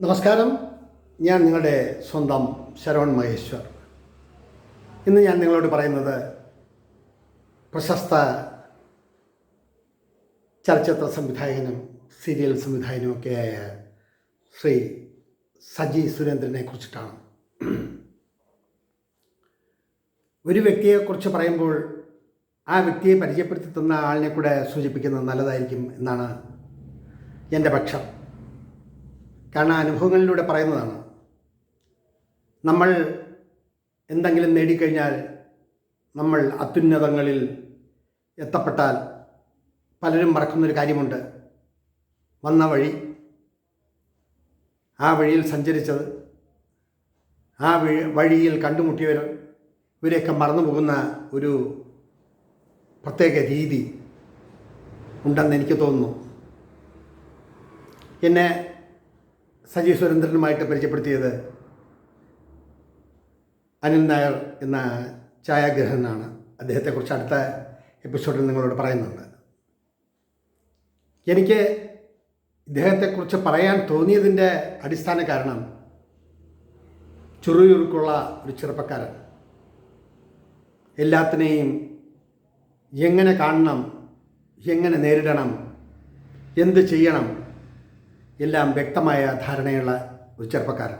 നമസ്കാരം. ഞാൻ നിങ്ങളുടെ സ്വന്തം ശരവൺ മഹേശ്വർ. ഇന്ന് ഞാൻ നിങ്ങളോട് പറയുന്നത് പ്രശസ്ത ചലച്ചിത്ര സംവിധായകനും സീരിയൽ സംവിധായകനും ഒക്കെയായ ശ്രീ സജി സുരേന്ദ്രനെ കുറിച്ചിട്ടാണ്. ഒരു വ്യക്തിയെക്കുറിച്ച് പറയുമ്പോൾ ആ വ്യക്തിയെ പരിചയപ്പെടുത്തി തന്ന ആളിനെ കൂടെ സൂചിപ്പിക്കുന്നത് നല്ലതായിരിക്കും എന്നാണ് എന്റെ പക്ഷം. കാരണം അനുഭവങ്ങളിലൂടെ പറയുന്നതാണ്. നമ്മൾ എന്തെങ്കിലും നേടിക്കഴിഞ്ഞാൽ നമ്മൾ അത്യുന്നതങ്ങളിൽ എത്തപ്പെട്ടാൽ പലരും മറക്കുന്നൊരു കാര്യമുണ്ട്. വന്ന വഴി ആ വഴിയിൽ സഞ്ചരിച്ചത് ആ വഴി വഴിയിൽ കണ്ടുമുട്ടിയവർ ഇവരെയൊക്കെ മറന്നു പോകുന്ന ഒരു പ്രത്യേക രീതി ഉണ്ടെന്ന് എനിക്ക് തോന്നുന്നു. എന്നെ സജി സുരേന്ദ്രനുമായിട്ട് പരിചയപ്പെടുത്തിയത് അനിൽ നായർ എന്ന ഛായാഗ്രഹനാണ്. അദ്ദേഹത്തെക്കുറിച്ച് അടുത്ത എപ്പിസോഡിൽ നിങ്ങളോട് പറയുന്നുണ്ട്. എനിക്ക് ഇദ്ദേഹത്തെക്കുറിച്ച് പറയാൻ തോന്നിയതിന്റെ അടിസ്ഥാന കാരണം ചുറുചുറുക്കുള്ള ഒരു ചെറുപ്പക്കാരൻ. എല്ലാത്തിനെയും എങ്ങനെ കാണണം എങ്ങനെ നേരിടണം എന്ത് ചെയ്യണം എല്ലാം വ്യക്തമായ ധാരണയുള്ള ഒരു ചെറുപ്പക്കാരൻ.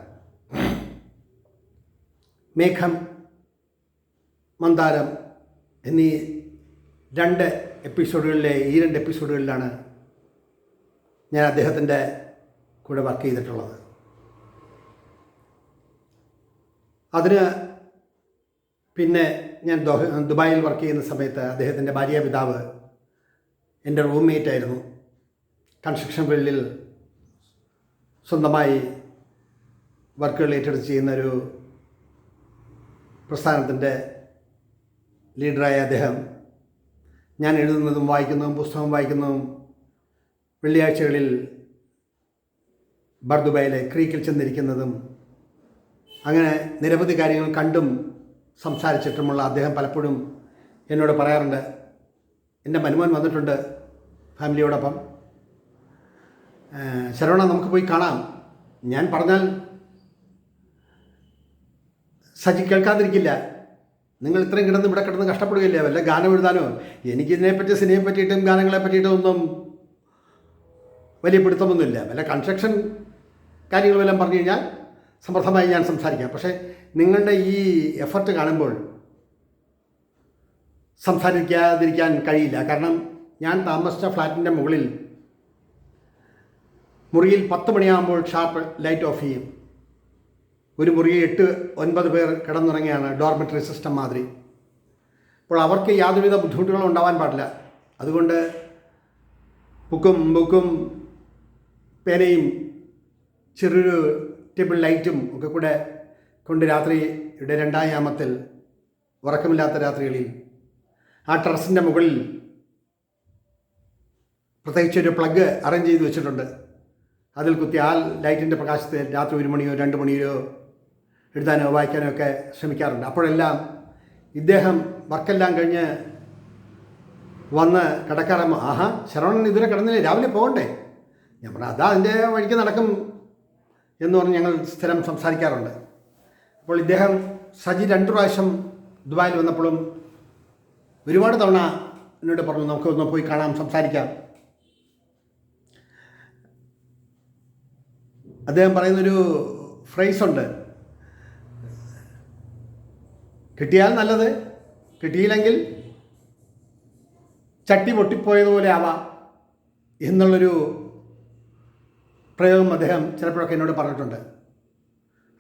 മേഘം മന്ദാരം എന്നീ രണ്ട് എപ്പിസോഡുകളിലെ ഈ രണ്ട് എപ്പിസോഡുകളിലാണ് ഞാൻ അദ്ദേഹത്തിന്റെ കൂടെ വർക്ക് ചെയ്തിട്ടുള്ളത്. അതിന് പിന്നെ ഞാൻ ദോഹ ദുബായിൽ വർക്ക് ചെയ്യുന്ന സമയത്ത് അദ്ദേഹത്തിന്റെ ഭാര്യ പിതാവ് എന്റെ റൂംമേറ്റ് ആയിരുന്നു കൺസ്ട്രക്ഷൻ ഫീൽഡിൽ സ്വന്തമായി വർക്കുകൾ ഏറ്റെടുത്ത് ചെയ്യുന്ന ഒരു പ്രസ്ഥാനത്തിന്റെ ലീഡറായ അദ്ദേഹം ഞാൻ എഴുതുന്നതും വായിക്കുന്നതും പുസ്തകം വായിക്കുന്നതും വെള്ളിയാഴ്ചകളിൽ ബർദുബൈയിലെ ക്രീക്കിൽ ചെന്നിരിക്കുന്നതും അങ്ങനെ നിരവധി കാര്യങ്ങൾ കണ്ടും സംസാരിച്ചിട്ടുമുള്ള അദ്ദേഹം പലപ്പോഴും എന്നോട് പറയാറുണ്ട് എന്റെ മനുമോൻ വന്നിട്ടുണ്ട് ഫാമിലിയോടൊപ്പം. ശരവണ നമുക്ക് പോയി കാണാം. ഞാൻ പറഞ്ഞാൽ സജി കേൾക്കാതിരിക്കില്ല. നിങ്ങൾ ഇത്രയും കിടന്ന് ഇവിടെ കിടന്ന് കഷ്ടപ്പെടുകയില്ലേ? വല്ല ഗാനം എഴുതാനോ? എനിക്കിതിനെപ്പറ്റി സിനിമയെ പറ്റിയിട്ടും ഗാനങ്ങളെ പറ്റിയിട്ടും ഒന്നും വലിയ പിടുത്തമൊന്നുമില്ല. വല്ല കൺസ്ട്രക്ഷൻ കാര്യങ്ങൾ വല്ലതും പറഞ്ഞു കഴിഞ്ഞാൽ സമർത്ഥമായി ഞാൻ സംസാരിക്കാം. പക്ഷേ നിങ്ങളുടെ ഈ എഫർട്ട് കാണുമ്പോൾ സംസാരിക്കാതിരിക്കാൻ കഴിയില്ല. കാരണം ഞാൻ താമസിച്ച ഫ്ലാറ്റിന്റെ മുകളിൽ മുറിയിൽ പത്ത് മണിയാകുമ്പോൾ ഷാർപ്പ് ലൈറ്റ് ഓഫ് ചെയ്യും. ഒരു മുറിയിൽ എട്ട് ഒൻപത് പേർ കിടന്നുറങ്ങിയാണ് ഡോർമെറ്ററി സിസ്റ്റം മാതിരി. അപ്പോൾ അവർക്ക് യാതൊരുവിധ ബുദ്ധിമുട്ടുകളും ഉണ്ടാവാൻ പാടില്ല. അതുകൊണ്ട് ബുക്കും ബുക്കും പേനയും ചെറിയൊരു ടേബിൾ ലൈറ്റും ഒക്കെ കൂടെ കൊണ്ട് രാത്രിയുടെ രണ്ടാം യാമത്തിൽ ഉറക്കമില്ലാത്ത രാത്രികളിൽ ആ ടെറസിന്റെ മുകളിൽ പ്രത്യേകിച്ച് ഒരു പ്ലഗ് അറേഞ്ച് ചെയ്ത് വെച്ചിട്ടുണ്ട്. അതിൽ കുത്തി ആ ലൈറ്റിന്റെ പ്രകാശത്തിൽ രാത്രി ഒരു മണിയോ രണ്ട് മണിയോ എഴുതാനോ വായിക്കാനോ ഒക്കെ ശ്രമിക്കാറുണ്ട്. അപ്പോഴെല്ലാം ഇദ്ദേഹം വർക്കെല്ലാം കഴിഞ്ഞ് വന്ന് കിടക്കാറമ്മ ആഹാ ശരവണൻ ഇതുവരെ കിടന്നില്ലേ? രാവിലെ പോകണ്ടേ? ഞാൻ പറഞ്ഞു അതാ അതിന്റെ വഴിക്ക് നടക്കും എന്ന് പറഞ്ഞ് ഞങ്ങൾ സ്ഥിരം സംസാരിക്കാറുണ്ട്. അപ്പോൾ ഇദ്ദേഹം സജി രണ്ട് പ്രാവശ്യം ദുബായിൽ വന്നപ്പോഴും ഒരുപാട് തവണ എന്നോട് പറഞ്ഞു നമുക്ക് ഒന്ന് പോയി കാണാം സംസാരിക്കാം. അദ്ദേഹം പറയുന്നൊരു ഫ്രേസ് ഉണ്ട് കിട്ടിയാൽ നല്ലത് കിട്ടിയില്ലെങ്കിൽ ചട്ടി പൊട്ടിപ്പോയതുപോലെ ആവാം എന്നുള്ളൊരു പ്രയോഗം അദ്ദേഹം ചിലപ്പോഴൊക്കെ എന്നോട് പറഞ്ഞിട്ടുണ്ട്.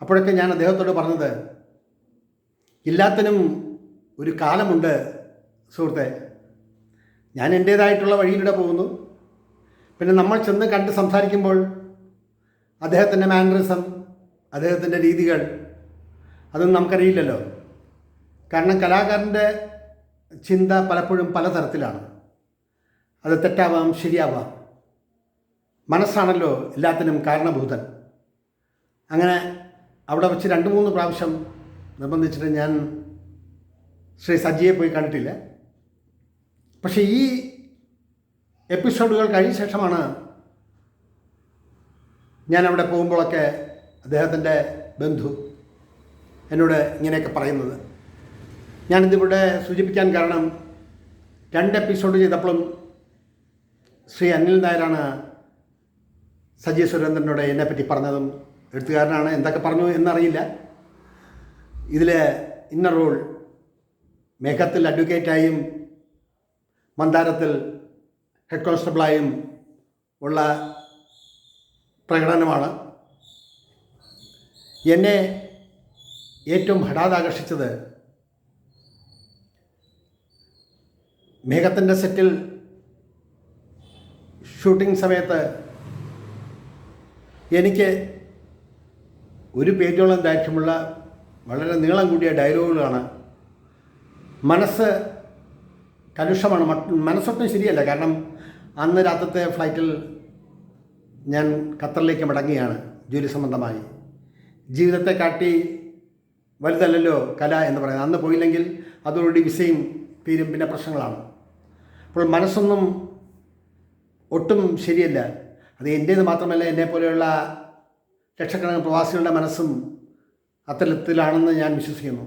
അപ്പോഴൊക്കെ ഞാൻ അദ്ദേഹത്തോട് പറഞ്ഞത് എല്ലാത്തിനും ഒരു കാലമുണ്ട് സുഹൃത്തെ. ഞാൻ എന്റേതായിട്ടുള്ള വഴിയിലൂടെ പോകുന്നു. പിന്നെ നമ്മൾ ചെന്ന് കണ്ട് സംസാരിക്കുമ്പോൾ അദ്ദേഹത്തിന്റെ മാനറിസം അദ്ദേഹത്തിന്റെ രീതികൾ അതൊന്നും നമുക്കറിയില്ലല്ലോ. കാരണം കലാകാരന്റെ ചിന്ത പലപ്പോഴും പലതരത്തിലാണ്. അത് തെറ്റാവാം ശരിയാവാം. മനസ്സാണല്ലോ എല്ലാത്തിനും കാരണഭൂതൻ. അങ്ങനെ അവിടെ വെച്ച് രണ്ട് മൂന്ന് പ്രാവശ്യം നിർബന്ധിച്ചിട്ട് ഞാൻ ശ്രീ സജിയെ പോയി കണ്ടിട്ടില്ല. പക്ഷേ ഈ എപ്പിസോഡുകൾ കഴിഞ്ഞ ശേഷമാണ് ഞാൻ അവിടെ പോകുമ്പോഴൊക്കെ അദ്ദേഹത്തിന്റെ ബന്ധു എന്നോട് ഇങ്ങനെയൊക്കെ പറയുന്നത്. ഞാനിതിവിടെ സൂചിപ്പിക്കാൻ കാരണം രണ്ട് എപ്പിസോഡ് ചെയ്തപ്പോഴും ശ്രീ അനിൽ നായരാണ് സജി സുരേന്ദ്രനോട് എന്നെപ്പറ്റി പറഞ്ഞതും എഴുത്തുകാരനാണ് എന്തൊക്കെ പറഞ്ഞു എന്നറിയില്ല. ഇതിൽ ഇന്ന റോൾ മേഘത്തിൽ അഡ്വക്കേറ്റായും മന്ദാരത്തിൽ ഹെഡ് കോൺസ്റ്റബിളായും ഉള്ള പ്രകടനമാണ്. എന്നെ ഏറ്റവും ഹഠാതാകർഷിച്ചത് മേഘത്തിന്റെ സെറ്റിൽ ഷൂട്ടിംഗ് സമയത്ത് എനിക്ക് ഒരു പേജോളം ദൈർഘ്യമുള്ള വളരെ നീളം കൂടിയ ഡയലോഗുകളാണ്. മനസ്സ് കലുഷമാണ്. മനസ്സൊട്ടും ശരിയല്ല. കാരണം അന്ന് രാത്രത്തെ ഫ്ലൈറ്റിൽ ഞാൻ ഖത്തറിലേക്ക് മടങ്ങിയാണ് ജോലി സംബന്ധമായി. ജീവിതത്തെ കാട്ടി വലുതല്ലല്ലോ കല എന്ന് പറയുന്നത്. അന്ന് പോയില്ലെങ്കിൽ അതോടുകൂടി വിസയും തീരും പിന്നെ പ്രശ്നങ്ങളാണ്. അപ്പോൾ മനസ്സൊന്നും ഒട്ടും ശരിയല്ല. അത് എന്റേത് മാത്രമല്ല എന്നെ പോലെയുള്ള ലക്ഷക്കണക്കിന് പ്രവാസികളുടെ മനസ്സും അത്തരത്തിലാണെന്ന് ഞാൻ വിശ്വസിക്കുന്നു.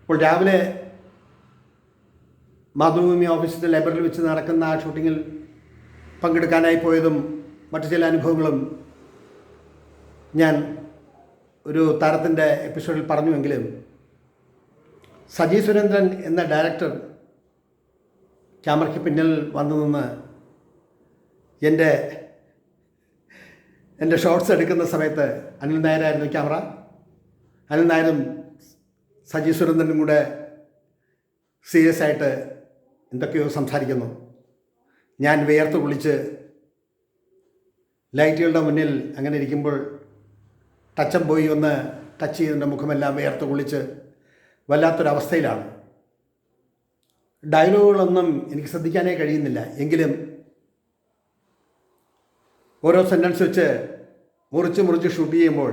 അപ്പോൾ രാവിലെ മാതൃഭൂമി ഓഫീസിന്റെ ലൈബ്രറിയിൽ വെച്ച് നടക്കുന്ന ആ ഷൂട്ടിങ്ങിൽ പങ്കെടുക്കാനായി പോയതും മറ്റു ചില അനുഭവങ്ങളും ഞാൻ ഒരു താരത്തിന്റെ എപ്പിസോഡിൽ പറഞ്ഞുവെങ്കിലും സജി സുരേന്ദ്രൻ എന്ന ഡയറക്ടർ ക്യാമറയ്ക്ക് പിന്നിൽ വന്നു നിന്ന് എന്റെ എന്റെ ഷോർട്സ് എടുക്കുന്ന സമയത്ത് അനിൽ നായരായിരുന്നു ക്യാമറ. അനിൽ നായരും സജി സുരേന്ദ്രനും കൂടെ സീരിയസ് ആയിട്ട് എന്തൊക്കെയോ സംസാരിക്കുന്നു. ഞാൻ വിയർത്ത് കുളിച്ച് ലൈറ്റുകളുടെ മുന്നിൽ അങ്ങനെ ഇരിക്കുമ്പോൾ ടച്ചം പോയി ഒന്ന് ടച്ച് ചെയ്തതിന്റെ മുഖമെല്ലാം വേർത്ത് കുളിച്ച് വല്ലാത്തൊരവസ്ഥയിലാണ്. ഡയലോഗുകളൊന്നും എനിക്ക് ശ്രദ്ധിക്കാനേ കഴിയുന്നില്ല. എങ്കിലും ഓരോ സെന്റൻസ് വെച്ച് മുറിച്ച് മുറിച്ച് ഷൂട്ട് ചെയ്യുമ്പോൾ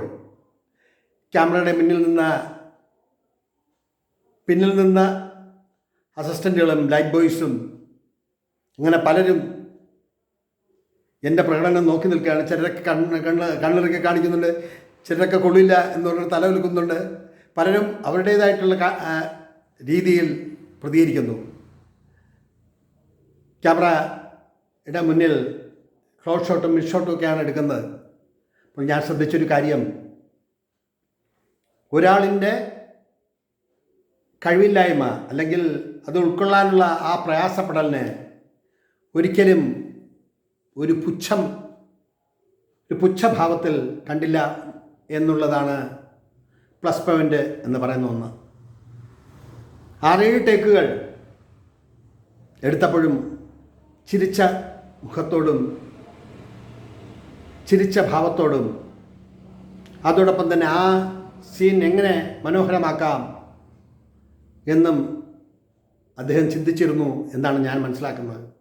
ക്യാമറയുടെ മുന്നിൽ നിന്ന് പിന്നിൽ നിന്ന് അസിസ്റ്റന്റുകളും ലൈറ്റ് ബോയ്സും അങ്ങനെ പലരും എന്റെ പ്രകടനം നോക്കി നിൽക്കുകയാണ്. ചിലരൊക്കെ കണ്ണ് കണ്ണ് കണ്ണിറക്കി കാണിക്കുന്നുണ്ട്. ചിലരൊക്കെ കൊള്ളില്ല എന്ന് പറഞ്ഞ് തല വിൽക്കുന്നുണ്ട് പലരും അവരുടേതായിട്ടുള്ള രീതിയിൽ പ്രതികരിക്കുന്നു. ക്യാമറയുടെ മുന്നിൽ ക്ലോസ് ഷോട്ടും മിഡ് ഷോട്ടും ഒക്കെയാണ് എടുക്കുന്നത്. അപ്പോൾ ഞാൻ ശ്രദ്ധിച്ചൊരു കാര്യം. ഒരാളിന്റെ കഴിവില്ലായ്മ അല്ലെങ്കിൽ അത് ഉൾക്കൊള്ളാനുള്ള ആ പ്രയാസപ്പെടലിന് ഒരിക്കലും ഒരു പുച്ഛം ഒരു പുച്ഛഭാവത്തിൽ കണ്ടില്ല എന്നുള്ളതാണ് പ്ലസ് പോയിന്റ് എന്ന് പറയുന്ന ഒന്ന്. ആറേഴ് ടേക്കുകൾ എടുത്തപ്പോഴും ചിരിച്ച മുഖത്തോടും ചിരിച്ച ഭാവത്തോടും അതോടൊപ്പം തന്നെ ആ സീൻ എങ്ങനെ മനോഹരമാക്കാം എന്നും അദ്ദേഹം ചിന്തിച്ചിരുന്നു എന്നാണ് ഞാൻ മനസ്സിലാക്കുന്നത്.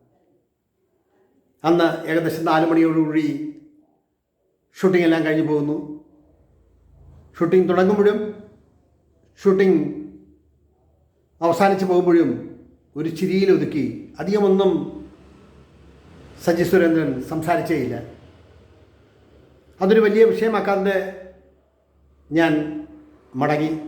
അന്ന് ഏകദേശം നാല് മണിയോടുകൂടി ഷൂട്ടിംഗ് എല്ലാം കഴിഞ്ഞു പോകുന്നു. ഷൂട്ടിംഗ് തുടങ്ങുമ്പോഴും ഷൂട്ടിംഗ് അവസാനിച്ച് പോകുമ്പോഴും ഒരു ചിരിയിൽ ഒതുക്കി അധികമൊന്നും സജി സുരേന്ദ്രൻ സംസാരിച്ചേയില്ല. അതൊരു വലിയ വിഷയമാക്കാതെ ഞാൻ മടങ്ങി.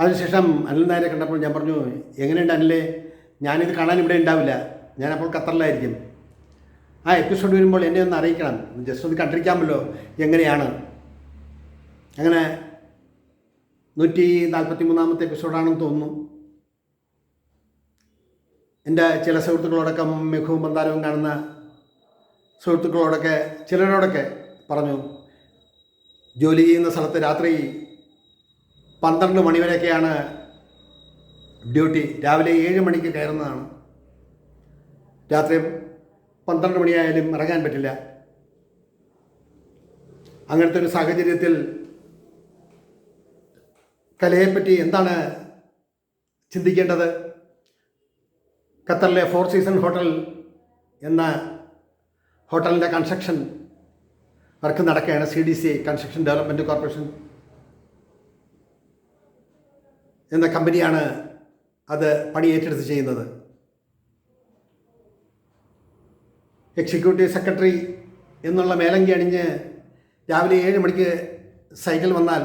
അതിനുശേഷം അനിൽ നായരെ കണ്ടപ്പോൾ ഞാൻ പറഞ്ഞു എങ്ങനെയുണ്ട് അനിലെ? ഞാനിത് കാണാൻ ഇവിടെ ഉണ്ടാവില്ല. ഞാനപ്പോൾ ഖത്തറിലായിരിക്കും. ആ എപ്പിസോഡ് വരുമ്പോൾ എന്നെ ഒന്ന് അറിയിക്കണം. ജസ്റ്റ് ഒന്ന് കണ്ടിരിക്കാമല്ലോ എങ്ങനെയാണ്. അങ്ങനെ നൂറ്റി നാൽപ്പത്തി മൂന്നാമത്തെ എപ്പിസോഡാണെന്ന് തോന്നുന്നു. എന്റെ ചില സുഹൃത്തുക്കളോടൊക്കെ മികവും ബന്ധാരവും കാണുന്ന സുഹൃത്തുക്കളോടൊക്കെ ചിലരോടൊക്കെ പറഞ്ഞു ജോലി ചെയ്യുന്ന സ്ഥലത്ത് രാത്രി പന്ത്രണ്ട് മണിവരെയൊക്കെയാണ് ഡ്യൂട്ടി. രാവിലെ ഏഴ് മണിക്ക് കയറുന്നതാണ്. രാത്രി പന്ത്രണ്ട് മണിയായാലും ഇറങ്ങാൻ പറ്റില്ല. അങ്ങനത്തെ ഒരു സാഹചര്യത്തിൽ കലയെപ്പറ്റി എന്താണ് ചിന്തിക്കേണ്ടത്? ഖത്തറിലെ ഫോർ സീസൺ ഹോട്ടൽ എന്ന ഹോട്ടലിന്റെ കൺസ്ട്രക്ഷൻ വർക്ക് നടക്കുകയാണ്. C D C construction development corporation എന്ന കമ്പനിയാണ് അത് പണി ഏറ്റെടുത്ത് ചെയ്യുന്നത്. എക്സിക്യൂട്ടീവ് സെക്രട്ടറി എന്നുള്ള മേലങ്കി അണിഞ്ഞ് രാവിലെ ഏഴ് മണിക്ക് സൈക്കിൾ വന്നാൽ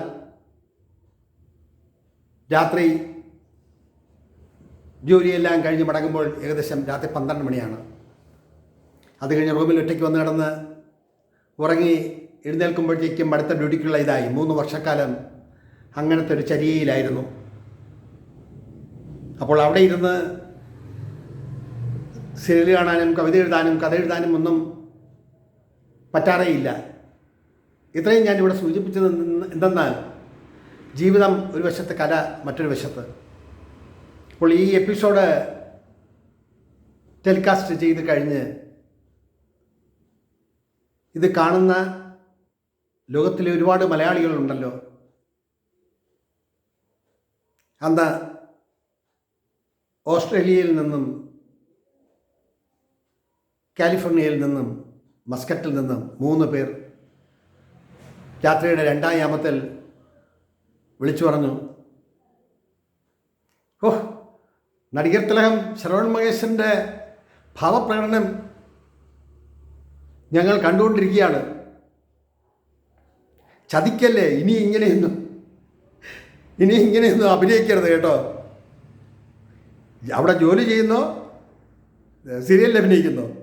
രാത്രി ജോലിയെല്ലാം കഴിഞ്ഞ് മടങ്ങുമ്പോൾ ഏകദേശം രാത്രി പന്ത്രണ്ട് മണിയാണ്. അത് കഴിഞ്ഞ് റൂമിൽ ഒറ്റയ്ക്ക് വന്ന് കിടന്ന് ഉറങ്ങി എഴുന്നേൽക്കുമ്പോഴത്തേക്കും അടുത്ത ഡ്യൂട്ടിക്കുള്ള ഇതായി. മൂന്ന് വർഷക്കാലം അങ്ങനത്തെ ഒരു ചരിയയിലായിരുന്നു. അപ്പോൾ അവിടെ ഇരുന്ന് സീരിയൽ കാണാനും കവിത എഴുതാനും കഥ എഴുതാനും ഒന്നും പറ്റാറേയില്ല. ഇത്രയും ഞാനിവിടെ സൂചിപ്പിച്ചത് എന്തെന്ന്- എന്തെന്നാൽ ജീവിതം ഒരു വശത്ത് കല മറ്റൊരു വശത്ത്. അപ്പോൾ ഈ എപ്പിസോഡ് ടെലികാസ്റ്റ് ചെയ്ത് കഴിഞ്ഞ് ഇത് കാണുന്ന ലോകത്തിലെ ഒരുപാട് മലയാളികളുണ്ടല്ലോ. അന്ന് ഓസ്ട്രേലിയയിൽ നിന്നും കാലിഫോർണിയയിൽ നിന്നും മസ്കറ്റിൽ നിന്നും മൂന്ന് പേർ രാത്രിയുടെ രണ്ടാം യാമത്തിൽ വിളിച്ചു പറഞ്ഞു ഓ നടികർ തിലകം ശ്രവൺ മഹേശന്റെ ഭാവപ്രകടനം ഞങ്ങൾ കണ്ടുകൊണ്ടിരിക്കുകയാണ്. ചതിക്കല്ലേ? ഇനി ഇങ്ങനെയൊന്നും ഇനി ഇങ്ങനെയൊന്നും അഭിനയിക്കരുത് കേട്ടോ. അവിടെ ജോലി ചെയ്യുന്നോ? സീരിയലിൽ അഭിനയിക്കുന്നോ?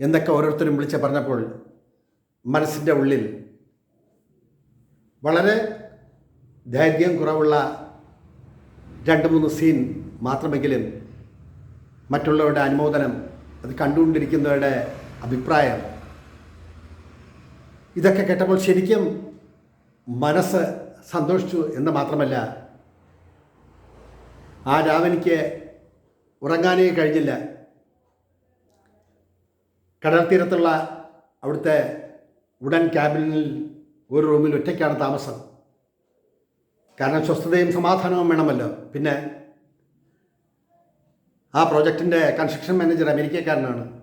എന്നൊക്കെ ഓരോരുത്തരും വിളിച്ച് പറഞ്ഞപ്പോൾ മനസ്സിന്റെ ഉള്ളിൽ വളരെ ദൈർഘ്യം കുറവുള്ള രണ്ട് മൂന്ന് സീൻ മാത്രമെങ്കിലും മറ്റുള്ളവരുടെ അനുമോദനം അത് കണ്ടുകൊണ്ടിരിക്കുന്നവരുടെ അഭിപ്രായം ഇതൊക്കെ കേട്ടപ്പോൾ ശരിക്കും മനസ്സ് സന്തോഷിച്ചു എന്ന് മാത്രമല്ല ആ രാവനിക്ക് ഉറങ്ങാനേ കഴിഞ്ഞില്ല. കടൽ തീരത്തുള്ള അവിടുത്തെ ഉടൻ ക്യാബിനിൽ ഒരു റൂമിൽ ഒറ്റയ്ക്കാണ് താമസം. കാരണം സ്വസ്ഥതയും സമാധാനവും വേണമല്ലോ. പിന്നെ ആ പ്രോജക്റ്റിന്റെ കൺസ്ട്രക്ഷൻ മാനേജർ അമേരിക്കക്കാരനാണ്.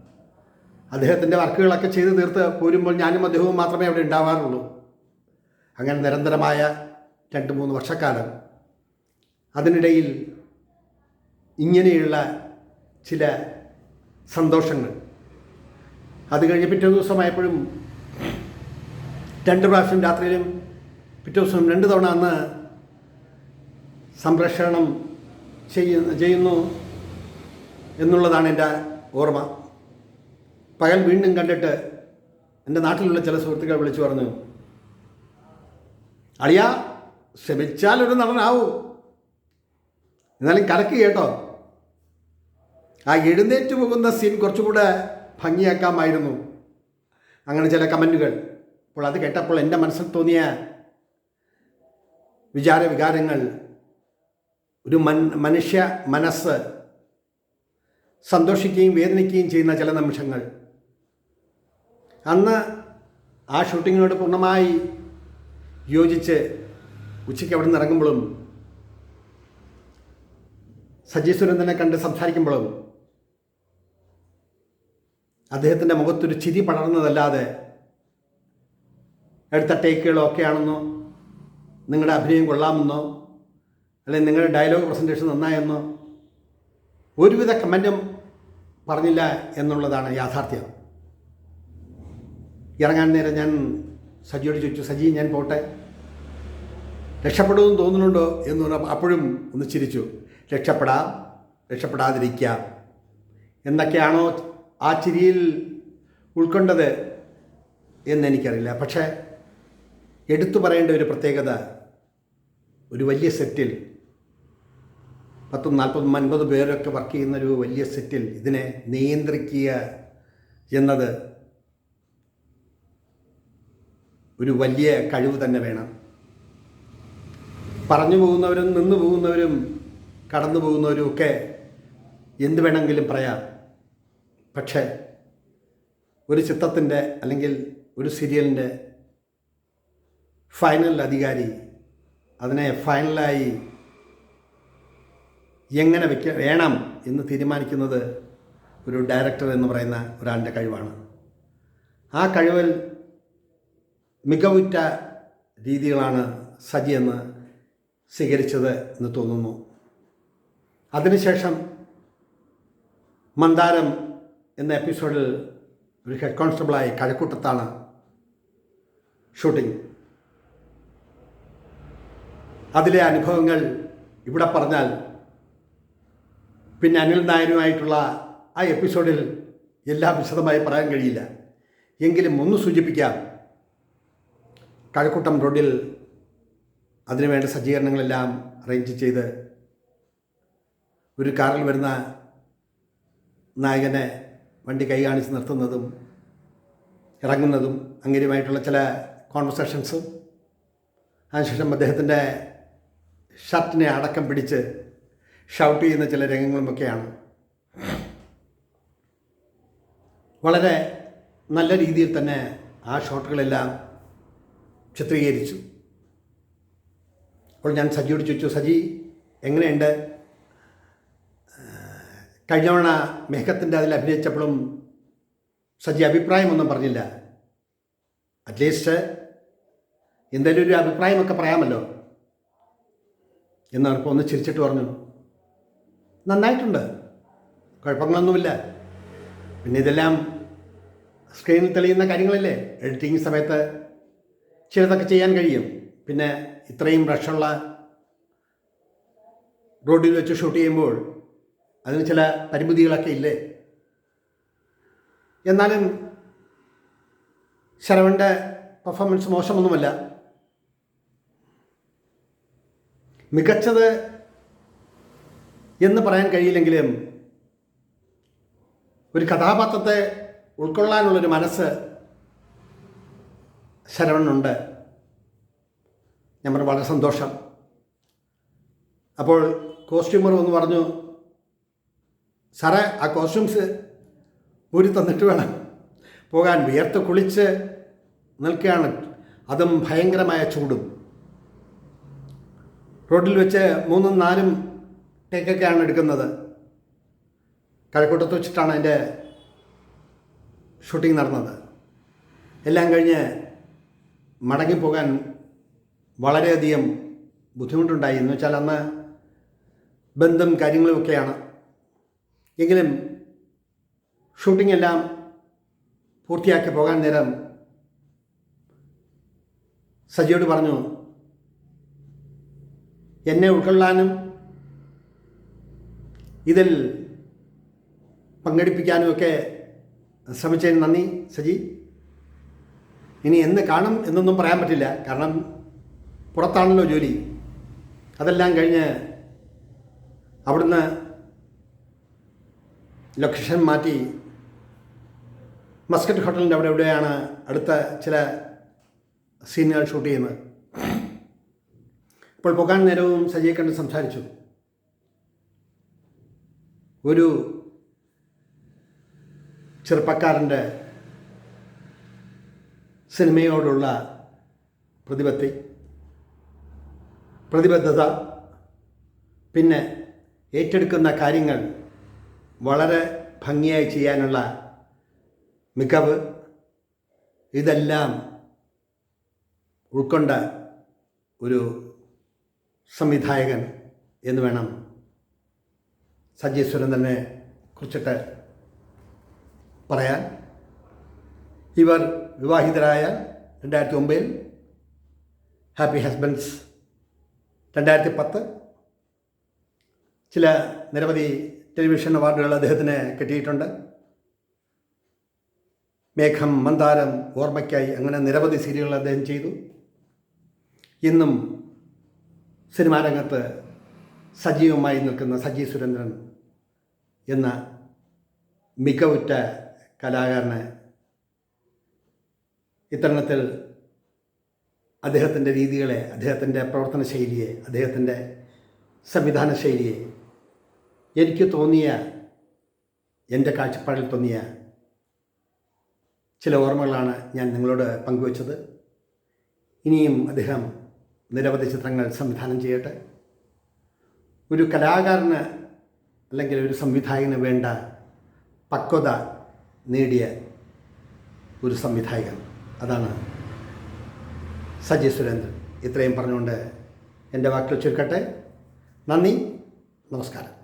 അദ്ദേഹത്തിന്റെ വർക്കുകളൊക്കെ ചെയ്ത് തീർത്ത് പോരുമ്പോൾ ഞാനും അദ്ദേഹവും മാത്രമേ അവിടെ ഉണ്ടാവാറുള്ളൂ. അങ്ങനെ നിരന്തരമായ രണ്ട് മൂന്ന് വർഷക്കാലം അതിനിടയിൽ ഇങ്ങനെയുള്ള ചില സന്തോഷങ്ങൾ അത് കഴിഞ്ഞ് പിറ്റേ ദിവസമായപ്പോഴും രണ്ട് പ്രാവശ്യം രാത്രിയിലും പിറ്റേ ദിവസം രണ്ട് തവണ അന്ന് സംപ്രേഷണം ചെയ്യുന്നു എന്നുള്ളതാണ് എന്റെ ഓർമ്മ. പകൽ വീണ്ടും കണ്ടിട്ട് എന്റെ നാട്ടിലുള്ള ചില സുഹൃത്തുക്കൾ വിളിച്ചു പറഞ്ഞു അളിയ ശ്രമിച്ചാൽ ഒരു നടനാവും. എന്നാലും കലക്ക് കേട്ടോ. ആ എഴുന്നേറ്റ് പോകുന്ന സീൻ കുറച്ചുകൂടെ ഭംഗിയാക്കാമായിരുന്നു. അങ്ങനെ ചില കമന്റുകൾ അപ്പോൾ അത് കേട്ടപ്പോൾ എന്റെ മനസ്സിൽ തോന്നിയ വിചാര വികാരങ്ങൾ. ഒരു മൻ മനുഷ്യ മനസ്സ് സന്തോഷിക്കുകയും വേദനിക്കുകയും ചെയ്യുന്ന ചില നിമിഷങ്ങൾ. അന്ന് ആ ഷൂട്ടിങ്ങിനോട് പൂർണമായി യോജിച്ച് ഉച്ചയ്ക്ക് അവിടെ നിന്ന് ഇറങ്ങുമ്പോഴും സജി കണ്ട് സംസാരിക്കുമ്പോഴും അദ്ദേഹത്തിന്റെ മുഖത്തൊരു ചിരി പടർന്നതല്ലാതെ എടുത്ത ടേക്കുകളോ ഒക്കെ ആണെന്നോ നിങ്ങളുടെ അഭിനയം കൊള്ളാമെന്നോ അല്ലെങ്കിൽ നിങ്ങളുടെ ഡയലോഗ് പ്രസന്റേഷൻ നന്നായെന്നോ ഒരുവിധ കമന്റും പറഞ്ഞില്ല എന്നുള്ളതാണ് യാഥാർത്ഥ്യം. ഇറങ്ങാൻ നേരം ഞാൻ സജിയോട് ചോദിച്ചു സജി ഞാൻ പോട്ടെ. രക്ഷപ്പെടുമെന്ന് തോന്നുന്നുണ്ടോ? എന്ന് പറഞ്ഞപ്പോൾ അപ്പോഴും ഒന്ന് ചിരിച്ചു. രക്ഷപ്പെടാം രക്ഷപ്പെടാതിരിക്കാം. എന്നൊക്കെയാണോ ആ ചിരിയിൽ ഉൾക്കൊണ്ടത് എന്നെനിക്കറിയില്ല. പക്ഷേ എടുത്തു പറയേണ്ട ഒരു പ്രത്യേകത ഒരു വലിയ സെറ്റിൽ പത്തും നാൽപ്പതും അൻപത് പേരൊക്കെ വർക്ക് ചെയ്യുന്ന ഒരു വലിയ സെറ്റിൽ ഇതിനെ നിയന്ത്രിക്കുക എന്നത് ഒരു വലിയ കഴിവ് തന്നെ വേണം. പറഞ്ഞു പോകുന്നവരും നിന്നു പോകുന്നവരും കടന്നു പോകുന്നവരും ഒക്കെ എന്ത് വേണമെങ്കിലും പറയാം. പക്ഷേ ഒരു ചിത്രത്തിന്റെ അല്ലെങ്കിൽ ഒരു സീരിയലിന്റെ ഫൈനൽ അധികാരി അതിനെ ഫൈനലായി എങ്ങനെ വെക്ക വേണം എന്ന് തീരുമാനിക്കുന്നത് ഒരു ഡയറക്ടർ എന്ന് പറയുന്ന ഒരാളുടെ കഴിവാണ്. ആ കഴിവിൽ മികവുറ്റ രീതികളാണ് സജി എന്ന് സ്വീകരിച്ചത് എന്ന് തോന്നുന്നു. അതിനുശേഷം മന്ദാരം എന്ന എപ്പിസോഡിൽ ഒരു ഹെഡ് കോൺസ്റ്റബിളായി കഴക്കൂട്ടത്താണ് ഷൂട്ടിംഗ് അതിലെ അനുഭവങ്ങൾ ഇവിടെ പറഞ്ഞാൽ പിന്നെ അനിൽ നായനുമായിട്ടുള്ള ആ എപ്പിസോഡിൽ എല്ലാം വിശദമായി പറയാൻ കഴിയില്ല. എങ്കിലും ഒന്ന് സൂചിപ്പിക്കാം. കഴക്കൂട്ടം റോഡിൽ അതിനുവേണ്ട സജ്ജീകരണങ്ങളെല്ലാം അറേഞ്ച് ചെയ്ത് ഒരു കാറിൽ വരുന്ന നായകനെ വണ്ടി കൈ കാണിച്ച് നിർത്തുന്നതും ഇറങ്ങുന്നതും അങ്ങനെയുമായിട്ടുള്ള ചില കോൺവെർസേഷൻസും അതിനുശേഷം അദ്ദേഹത്തിന്റെ ഷർട്ടിനെ അടക്കം പിടിച്ച് ഷൗട്ട് ചെയ്യുന്ന ചില രംഗങ്ങളുമൊക്കെയാണ്. വളരെ നല്ല രീതിയിൽ തന്നെ ആ ഷോട്ടുകളെല്ലാം ചിത്രീകരിച്ചു. അപ്പോൾ ഞാൻ സജിയോട് ചോദിച്ചു സജി എങ്ങനെയുണ്ട്? കഴിഞ്ഞ തവണ മേഘത്തിന്റെ അതിൽ അഭിനയിച്ചപ്പോഴും സജി അഭിപ്രായമൊന്നും പറഞ്ഞില്ല. അറ്റ്ലീസ്റ്റ് എന്തെങ്കിലും ഒരു അഭിപ്രായമൊക്കെ പറയാമല്ലോ. എന്ന് പറഞ്ഞപ്പോൾ ഒന്ന് ചിരിച്ചിട്ട് പറഞ്ഞു. നന്നായിട്ടുണ്ട്. കുഴപ്പങ്ങളൊന്നുമില്ല. പിന്നെ ഇതെല്ലാം സ്ക്രീനിൽ തെളിയുന്ന കാര്യങ്ങളല്ലേ? എഡിറ്റിംഗ് സമയത്ത് ചിലതൊക്കെ ചെയ്യാൻ കഴിയും. പിന്നെ ഇത്രയും റഷുള്ള റോഡിൽ വെച്ച് ഷൂട്ട് ചെയ്യുമ്പോൾ അതിന് ചില പരിമിതികളൊക്കെ ഇല്ലേ? എന്നാലും ശരവന്റെ പെർഫോമൻസ് മോശമൊന്നുമല്ല. മികച്ചത് എന്ന് പറയാൻ കഴിയില്ലെങ്കിലും ഒരു കഥാപാത്രത്തെ ഉൾക്കൊള്ളാനുള്ളൊരു മനസ്സ് ശരവണനുണ്ട്. ഞാൻ പറഞ്ഞു വളരെ സന്തോഷം. അപ്പോൾ കോസ്റ്റ്യൂമർ ഒന്ന് പറഞ്ഞു സാറേ ആ കോസ്റ്റ്യൂംസ് ഊരി തന്നിട്ട് വേണം. പോകാൻ വിയർത്ത് കുളിച്ച് നിൽക്കുകയാണ്. അതും ഭയങ്കരമായ ചൂടും. റോഡിൽ വെച്ച് മൂന്നും നാലും ടേക്കൊക്കെയാണ് എടുക്കുന്നത്. കഴക്കൂട്ടത്ത് വെച്ചിട്ടാണ് അതിന്റെ ഷൂട്ടിംഗ് നടന്നത്. എല്ലാം കഴിഞ്ഞ് മടങ്ങിപ്പോകാൻ വളരെയധികം ബുദ്ധിമുട്ടുണ്ടായി. എന്ന് വെച്ചാൽ അന്ന് ബന്ധം കാര്യങ്ങളുമൊക്കെയാണ് എങ്കിലും ഷൂട്ടിംഗ് എല്ലാം പൂർത്തിയാക്കി പോകാൻ നേരം സജിയോട് പറഞ്ഞു എന്നെ ഉൾക്കൊള്ളാനും ഇതിൽ പങ്കെടുപ്പിക്കാനുമൊക്കെ ശ്രമിച്ചതിന് നന്ദി സജി. ഇനി എന്ന് കാണും എന്നൊന്നും പറയാൻ പറ്റില്ല. കാരണം പുറത്താണല്ലോ ജോലി. അതെല്ലാം കഴിഞ്ഞ് അവിടുന്ന് ലൊക്കേഷൻ മാറ്റി മസ്കറ്റ് ഹോട്ടലിന്റെ അവിടെ എവിടെയാണ് അടുത്ത ചില സീനുകൾ ഷൂട്ട് ചെയ്യുന്നത്. അപ്പോൾ പോകാൻ നേരവും സജിയെ കണ്ട് സംസാരിച്ചു. ഒരു ചെറുപ്പക്കാരന്റെ സിനിമയോടുള്ള പ്രതിബദ്ധി പ്രതിബദ്ധത പിന്നെ ഏറ്റെടുക്കുന്ന കാര്യങ്ങൾ വളരെ ഭംഗിയായി ചെയ്യാനുള്ള മികവ് ഇതെല്ലാം ഉൾക്കൊണ്ട ഒരു സംവിധായകൻ എന്ന് വേണം സജി സുരേന്ദ്രനെ കുറിച്ചിട്ട് പറയാൻ. ഇവർ വിവാഹിതരായ രണ്ടായിരത്തി ഒമ്പതിൽ ഹാപ്പി ഹസ്ബൻഡ്സ് രണ്ടായിരത്തി പത്ത് ചില നിരവധി ടെലിവിഷൻ അവാർഡുകൾ അദ്ദേഹത്തിന് കിട്ടിയിട്ടുണ്ട്. മേഘം മന്ദാരം ഓർമ്മയ്ക്കായി അങ്ങനെ നിരവധി സീരിയലുകൾ അദ്ദേഹം ചെയ്തു. ഇന്നും സിനിമാ രംഗത്ത് സജീവമായി നിൽക്കുന്ന സജി സുരേന്ദ്രൻ എന്ന മികവുറ്റ കലാകാരനെ ഇത്തരണത്തിൽ അദ്ദേഹത്തിന്റെ രീതികളെ അദ്ദേഹത്തിന്റെ പ്രവർത്തന ശൈലിയെ അദ്ദേഹത്തിന്റെ സംവിധാന ശൈലിയെ എനിക്ക് തോന്നിയ എന്റെ കാഴ്ചപ്പാടിൽ തോന്നിയ ചില ഓർമ്മകളാണ് ഞാൻ നിങ്ങളോട് പങ്കുവച്ചത്. ഇനിയും അദ്ദേഹം നിരവധി ചിത്രങ്ങൾ സംവിധാനം ചെയ്യട്ടെ. ഒരു കലാകാരന് അല്ലെങ്കിൽ ഒരു സംവിധായകന് വേണ്ട പക്വത നേടിയ ഒരു സംവിധായകൻ. അതാണ് സജി സുരേന്ദ്രൻ. ഇത്രയും പറഞ്ഞുകൊണ്ട് എന്റെ വാക്കുകൾ ചുരുക്കട്ടെ. നന്ദി. നമസ്കാരം.